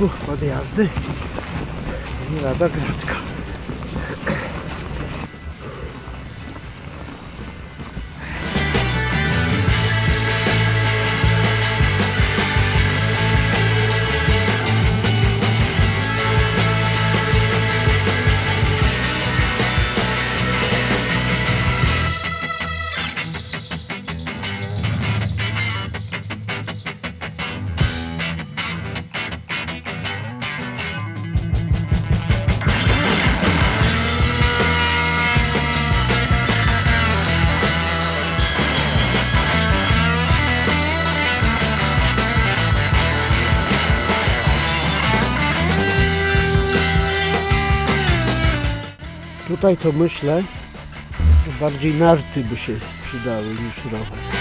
śniegu podjazdy. Nie lada Tutaj to myślę, bardziej narty by się przydały niż rower.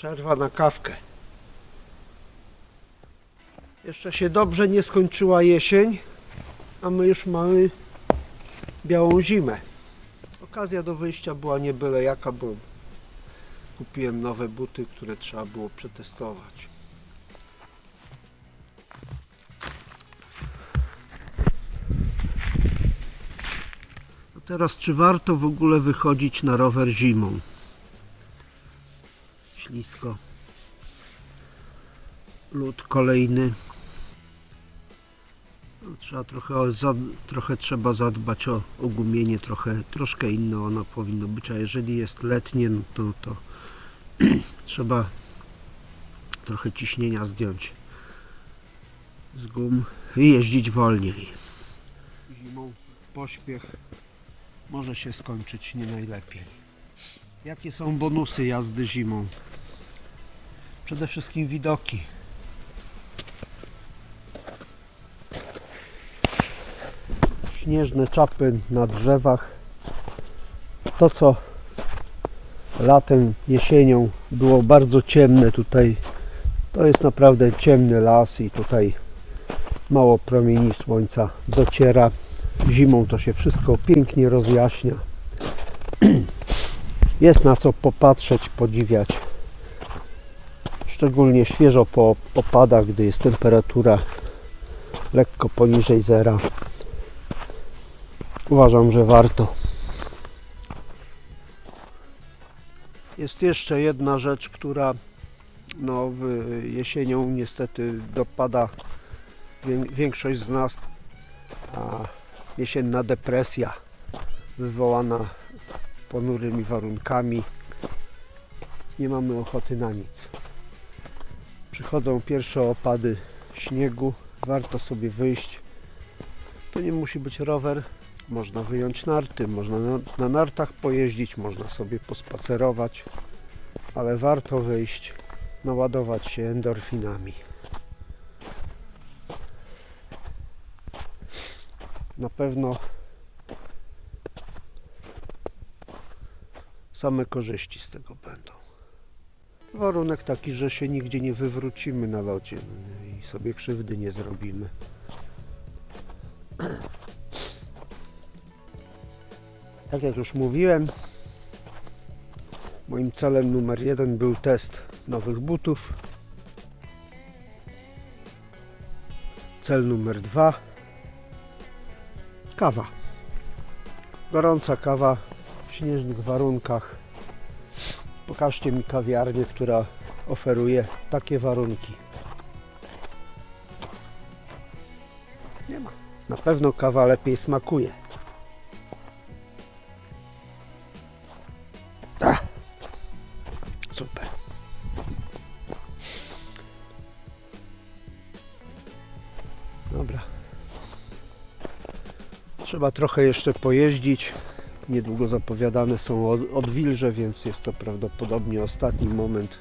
Przerwa na kawkę. Jeszcze się dobrze nie skończyła jesień, a my już mamy białą zimę. Okazja do wyjścia była nie byle jaka, bo kupiłem nowe buty, które trzeba było przetestować. A teraz czy warto w ogóle wychodzić na rower zimą? Ślisko. Lód kolejny. No, trzeba trochę, za, trochę trzeba zadbać o, o gumienie, trochę, troszkę inne ono powinno być, a jeżeli jest letnie, no to, to trzeba trochę ciśnienia zdjąć z gum i jeździć wolniej. Zimą pośpiech może się skończyć nie najlepiej. Jakie są bonusy jazdy zimą? Przede wszystkim widoki. Śnieżne czapy na drzewach. To co latem, jesienią było bardzo ciemne tutaj. To jest naprawdę ciemny las i tutaj mało promieni słońca dociera. Zimą to się wszystko pięknie rozjaśnia. Jest na co popatrzeć, podziwiać. Szczególnie świeżo po opadach, gdy jest temperatura lekko poniżej zera. Uważam, że warto. Jest jeszcze jedna rzecz, która no, jesienią niestety dopada wię- większość z nas. A jesienna depresja wywołana ponurymi warunkami. Nie mamy ochoty na nic. Przychodzą pierwsze opady śniegu, warto sobie wyjść. To nie musi być rower, można wyjąć narty, można na, na nartach pojeździć, można sobie pospacerować, ale warto wyjść, naładować się endorfinami. Na pewno same korzyści z tego będą. Warunek taki, że się nigdzie nie wywrócimy na lodzie no i sobie krzywdy nie zrobimy. Tak jak już mówiłem, moim celem numer jeden był test nowych butów. Cel numer dwa kawa. Gorąca kawa w śnieżnych warunkach. Pokażcie mi kawiarnię, która oferuje takie warunki. Nie ma. Na pewno kawa lepiej smakuje. Super. Dobra. Trzeba trochę jeszcze pojeździć. Niedługo zapowiadane są od- odwilże, więc jest to prawdopodobnie ostatni moment